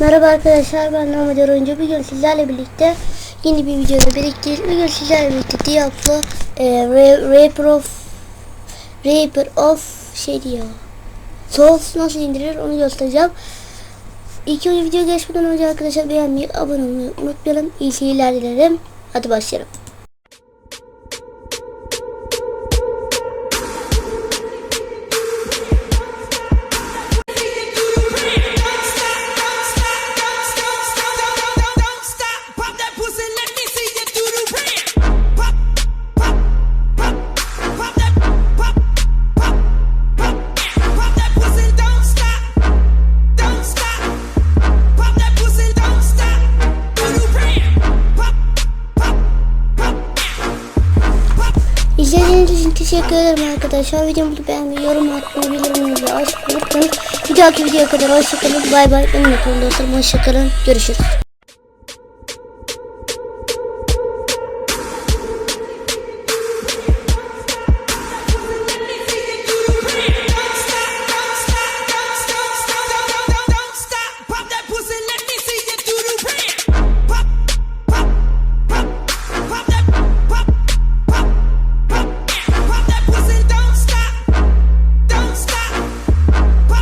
Merhaba arkadaşlar ben Namıcar Oyuncu. Bugün sizlerle birlikte yeni bir videoda birlikte bugün sizlerle birlikte Diablo e, Ra- Reaper of Reaper of şey diyor. Souls nasıl indirilir onu göstereceğim. İlk önce video geçmeden önce arkadaşlar beğenmeyi, abone olmayı unutmayalım. İyi seyirler dilerim. Hadi başlayalım. Teşekkür ederim arkadaşlar. Videomu beğenmeyi, yorum atmayı, bildirimleri açmayı unutmayın. Bir dahaki videoya kadar hoşçakalın. Bay bay. Unutmayın dostlarım. Hoşçakalın. Görüşürüz.